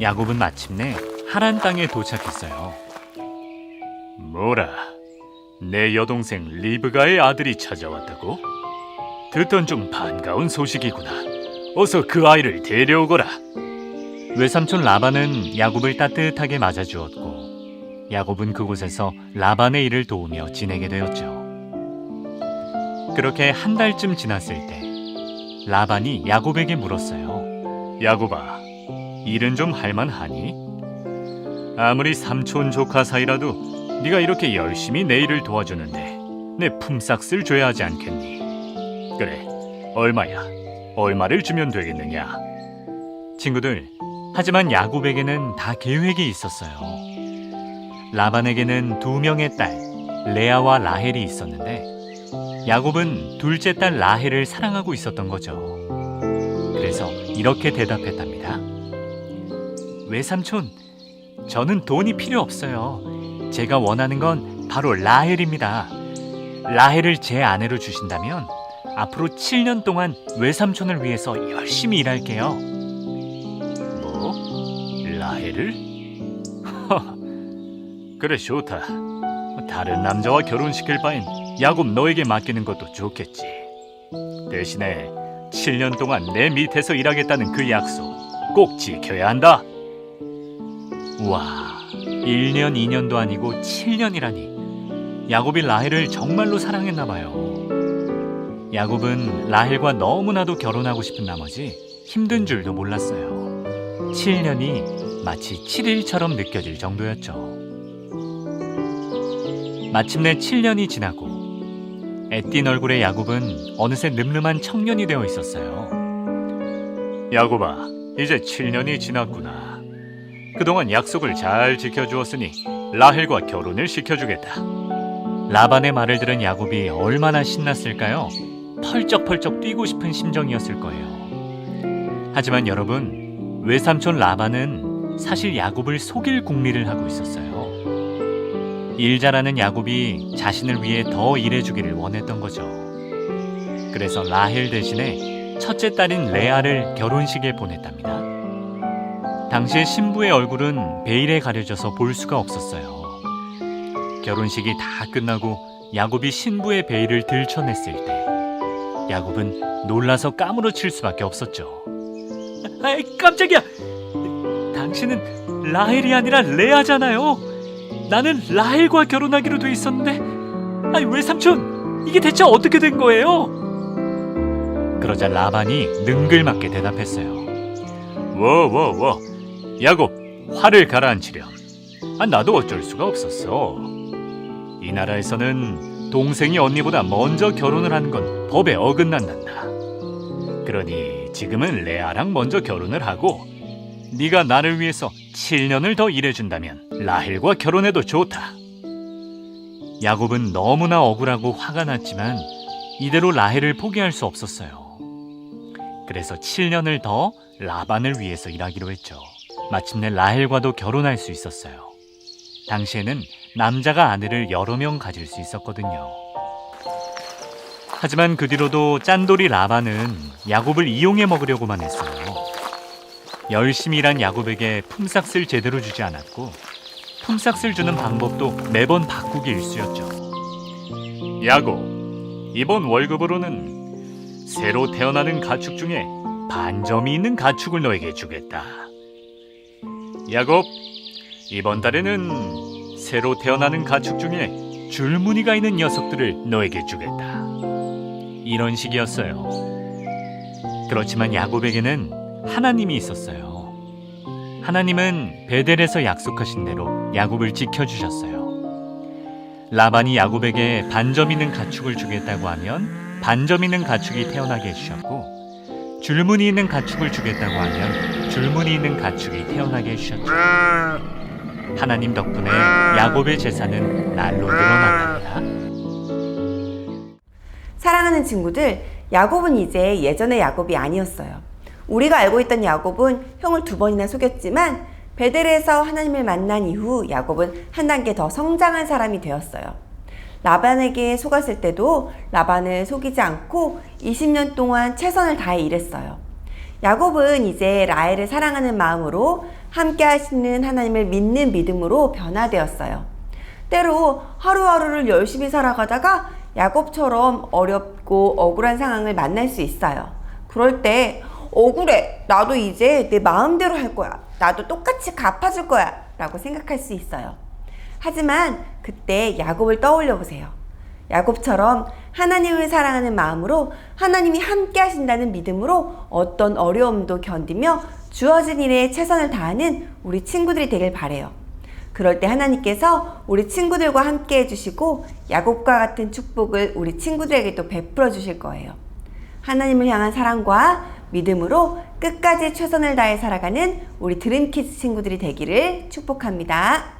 야곱은 마침내 하란 땅에 도착했어요. 뭐라? 내 여동생 리브가의 아들이 찾아왔다고? 듣던 좀 반가운 소식이구나. 어서 그 아이를 데려오거라. 외삼촌 라반은 야곱을 따뜻하게 맞아주었고 야곱은 그곳에서 라반의 일을 도우며 지내게 되었죠. 그렇게 한 달쯤 지났을 때 라반이 야곱에게 물었어요. 야곱아, 일은 좀 할만하니? 아무리 삼촌 조카 사이라도 네가 이렇게 열심히 내 일을 도와주는데 내 품삯을 줘야 하지 않겠니? 그래, 얼마야? 얼마를 주면 되겠느냐? 친구들, 하지만 야곱에게는 다 계획이 있었어요. 라반에게는 두 명의 딸, 레아와 라헬이 있었는데, 야곱은 둘째 딸 라헬을 사랑하고 있었던 거죠. 그래서 이렇게 대답했답니다. 외삼촌, 저는 돈이 필요 없어요. 제가 원하는 건 바로 라헬입니다. 라헬을 제 아내로 주신다면 앞으로 7년 동안 외삼촌을 위해서 열심히 일할게요. 뭐? 라헬을? 그래 좋다. 다른 남자와 결혼시킬 바엔 야곱 너에게 맡기는 것도 좋겠지. 대신에 7년 동안 내 밑에서 일하겠다는 그 약속 꼭 지켜야 한다. 우와, 1년, 2년도 아니고 7년이라니. 야곱이 라헬을 정말로 사랑했나 봐요. 야곱은 라헬과 너무나도 결혼하고 싶은 나머지 힘든 줄도 몰랐어요. 7년이 마치 7일처럼 느껴질 정도였죠. 마침내 7년이 지나고 애띤 얼굴의 야곱은 어느새 늠름한 청년이 되어 있었어요. 야곱아, 이제 7년이 지났구나. 그동안 약속을 잘 지켜주었으니 라헬과 결혼을 시켜주겠다. 라반의 말을 들은 야곱이 얼마나 신났을까요? 펄쩍펄쩍 뛰고 싶은 심정이었을 거예요. 하지만 여러분, 외삼촌 라반은 사실 야곱을 속일 궁리를 하고 있었어요. 일 잘하는 야곱이 자신을 위해 더 일해주기를 원했던 거죠. 그래서 라헬 대신에 첫째 딸인 레아를 결혼식에 보냈답니다. 당시의 신부의 얼굴은 베일에 가려져서 볼 수가 없었어요. 결혼식이 다 끝나고 야곱이 신부의 베일을 들춰냈을 때 야곱은 놀라서 까무러칠 수밖에 없었죠. 아이 깜짝이야! 당신은 라헬이 아니라 레아잖아요. 나는 라헬과 결혼하기로 돼 있었는데, 아이 외삼촌 이게 대체 어떻게 된 거예요? 그러자 라반이 능글맞게 대답했어요. 워워워, 야곱 화를 가라앉히렴. 아, 나도 어쩔 수가 없었어. 이 나라에서는 동생이 언니보다 먼저 결혼을 하는 건 법에 어긋난단다. 그러니 지금은 레아랑 먼저 결혼을 하고 네가 나를 위해서 7년을 더 일해준다면 라헬과 결혼해도 좋다. 야곱은 너무나 억울하고 화가 났지만 이대로 라헬을 포기할 수 없었어요. 그래서 7년을 더 라반을 위해서 일하기로 했죠. 마침내 라헬과도 결혼할 수 있었어요. 당시에는 남자가 아내를 여러 명 가질 수 있었거든요. 하지만 그 뒤로도 짠돌이 라반은 야곱을 이용해 먹으려고만 했어요. 열심히 일한 야곱에게 품삯을 제대로 주지 않았고 품삯을 주는 방법도 매번 바꾸기 일쑤였죠. 야곱, 이번 월급으로는 새로 태어나는 가축 중에 반점이 있는 가축을 너에게 주겠다. 야곱, 이번 달에는 새로 태어나는 가축 중에 줄무늬가 있는 녀석들을 너에게 주겠다. 이런 식이었어요. 그렇지만 야곱에게는 하나님이 있었어요. 하나님은 베델에서 약속하신 대로 야곱을 지켜주셨어요. 라반이 야곱에게 반점 있는 가축을 주겠다고 하면 반점 있는 가축이 태어나게 해주셨고 줄무늬 있는 가축을 주겠다고 하면 줄무늬 있는 가축이 태어나게 해주셨죠. 하나님 덕분에 야곱의 재산은 날로 늘어났답니다. 사랑하는 친구들, 야곱은 이제 예전의 야곱이 아니었어요. 우리가 알고 있던 야곱은 형을 두 번이나 속였지만 베델에서 하나님을 만난 이후 야곱은 한 단계 더 성장한 사람이 되었어요. 라반에게 속았을 때도 라반을 속이지 않고 20년 동안 최선을 다해 일했어요. 야곱은 이제 라헬을 사랑하는 마음으로 함께 하시는 하나님을 믿는 믿음으로 변화되었어요. 때로 하루하루를 열심히 살아가다가 야곱처럼 어렵고 억울한 상황을 만날 수 있어요. 그럴 때 억울해. 나도 이제 내 마음대로 할 거야. 나도 똑같이 갚아줄 거야. 라고 생각할 수 있어요. 하지만 그때 야곱을 떠올려 보세요. 야곱처럼 하나님을 사랑하는 마음으로 하나님이 함께 하신다는 믿음으로 어떤 어려움도 견디며 주어진 일에 최선을 다하는 우리 친구들이 되길 바래요. 그럴 때 하나님께서 우리 친구들과 함께 해주시고 야곱과 같은 축복을 우리 친구들에게도 베풀어 주실 거예요. 하나님을 향한 사랑과 믿음으로 끝까지 최선을 다해 살아가는 우리 드림키즈 친구들이 되기를 축복합니다.